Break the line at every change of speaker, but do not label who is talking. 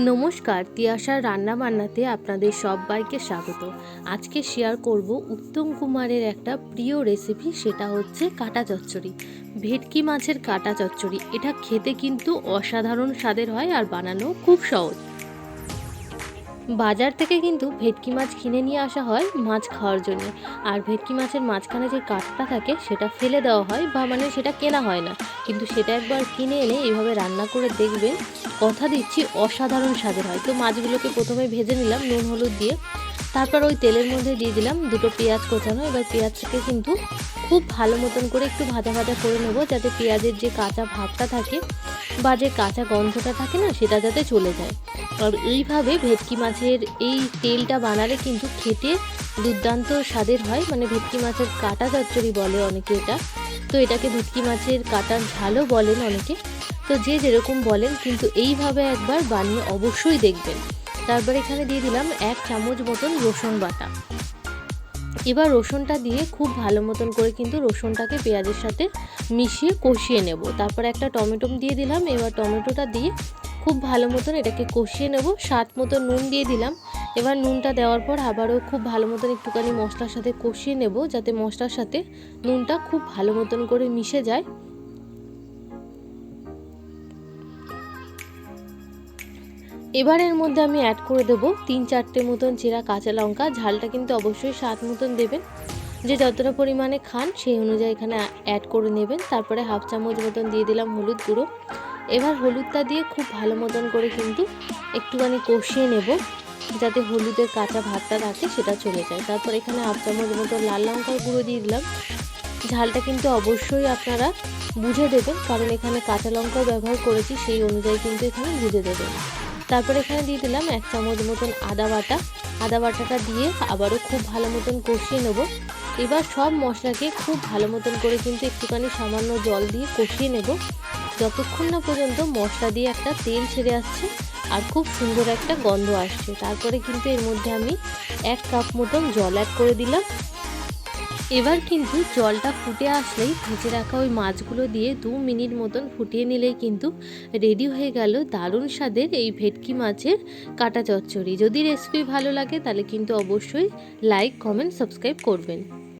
নমস্কার, তিয়াশার রান্না বান্নাতে আপনাদের সবাইকে স্বাগত। আজকে শেয়ার করব উত্তম কুমারের একটা প্রিয় রেসিপি সেটা হচ্ছে কাটা চচ্চড়ি। ভেটকি মাছের কাটা চচ্চড়ি। এটা খেতে কিন্তু অসাধারণ স্বাদের হয় আর বানানো খুব সহজ। বাজার থেকে কিন্তু ভেটকি মাছ কিনে নিয়ে আসা হয় মাছ খাওয়ার জন্য। আর ভেটকি মাছের মাঝখানে যে কাঠটা থাকে, সেটা ফেলে দেওয়া হয় বা মানে সেটা কেনা হয় না। কিন্তু সেটা একবার কিনে এনে এইভাবে রান্না করে দেখবেন, কথা দিচ্ছি অসাধারণ স্বাদের হয়। তো মাছগুলোকে প্রথমে ভেজে নিলাম, নুন, হলুদ দিয়ে। তারপর ওই তেলের মধ্যে দিয়ে দিলাম দুটো পেঁয়াজ কোচানো। এবার পেঁয়াজটাকে কিন্তু খুব ভালো মতন করে একটু ভাজা ভাজা করে নেব, যাতে পেঁয়াজের যে কাঁচা ভাতটা থাকে বা যে কাঁচা গন্ধটা থাকে না, সেটা যাতে চলে যায়। আর এইভাবে ভেটকি মাছের এই তেলটা বানালে কিন্তু খেতে দুর্দান্ত স্বাদের হয়। মানে ভেটকি মাছের কাটা চচ্চড়ি বলে অনেকে এটা। তো এটাকে ভেটকি মাছের কাটার ঝালও বলেন অনেকে। তো যে যেরকম বলেন, কিন্তু এইভাবে একবার বানিয়ে অবশ্যই দেখবেন। তারপর এখানে দিয়ে দিলাম এক চামচ মতন রসুন বাটা। এবার রসুনটা দিয়ে খুব ভালো মতন করে কিন্তু রসুনটাকে পেঁয়াজের সাথে মিশিয়ে কষিয়ে নেব। তারপর একটা টমেটো দিয়ে দিলাম। এবার টমেটোটা দিয়ে খুব ভালো মতন এটাকে কষিয়ে নেব। স্বাদ মতো নুন দিয়ে দিলাম। এবার নুনটা দেওয়ার পর আবারও খুব ভালো মতন একটুখানি মশলার সাথে কষিয়ে নেব, যাতে মশলার সাথে নুনটা খুব ভালো মতন করে মিশে যায়। এবার এর মধ্যে আমি অ্যাড করে দেবো তিন চারটে মতন চেরা কাঁচা লঙ্কা। ঝালটা কিন্তু অবশ্যই স্বাদ মতন দেবেন। যে যতটা পরিমাণে খান, সেই অনুযায়ী এখানে অ্যাড করে নেবেন। তারপরে হাফ চামচ মতন দিয়ে দিলাম হলুদ গুঁড়ো। এবার হলুদটা দিয়ে খুব ভালো মতন করে কিন্তু একটুখানি কষিয়ে নেব, যাতে হলুদের কাঁচা ভাতটা থাকে, সেটা চলে যায়। তারপর এখানে হাফ চামচ মতন লাল লঙ্কার গুঁড়ো দিয়ে দিলাম। ঝালটা কিন্তু অবশ্যই আপনারা বুঝে দেবেন, কারণ এখানে কাঁচা লঙ্কাও ব্যবহার করেছি, সেই অনুযায়ী কিন্তু এখানে বুঝে দেবেন। তারপর এখানে দিয়ে দিলাম এক চামচ মতন আদা বাটা। আদা বাটাটা দিয়ে আবারও খুব ভালো মতন কষিয়ে নেব। এবার সব মশলাকে খুব ভালো মতন করে কিন্তু একটুখানি সামান্য জল দিয়ে কষিয়ে নেব। যতক্ষণ না পর্যন্ত মশলা দিয়ে একটা তেল ছেড়ে আসছে আর খুব সুন্দর একটা গন্ধ আসছে। তারপরে কিন্তু এর মধ্যে আমি এক কাপ মতন জল অ্যাড করে দিলাম। এবার কিন্তু জলটা ফুটে আসলেই ভেজে রাখা ওই মাছগুলো দিয়ে দু মিনিট মতন ফুটিয়ে নিলেই কিন্তু রেডি হয়ে গেল দারুণ স্বাদের এই ভেটকি মাছের কাটা চচ্চড়ি। যদি রেসিপি ভালো লাগে তাহলে কিন্তু অবশ্যই লাইক কমেন্ট সাবস্ক্রাইব করবেন।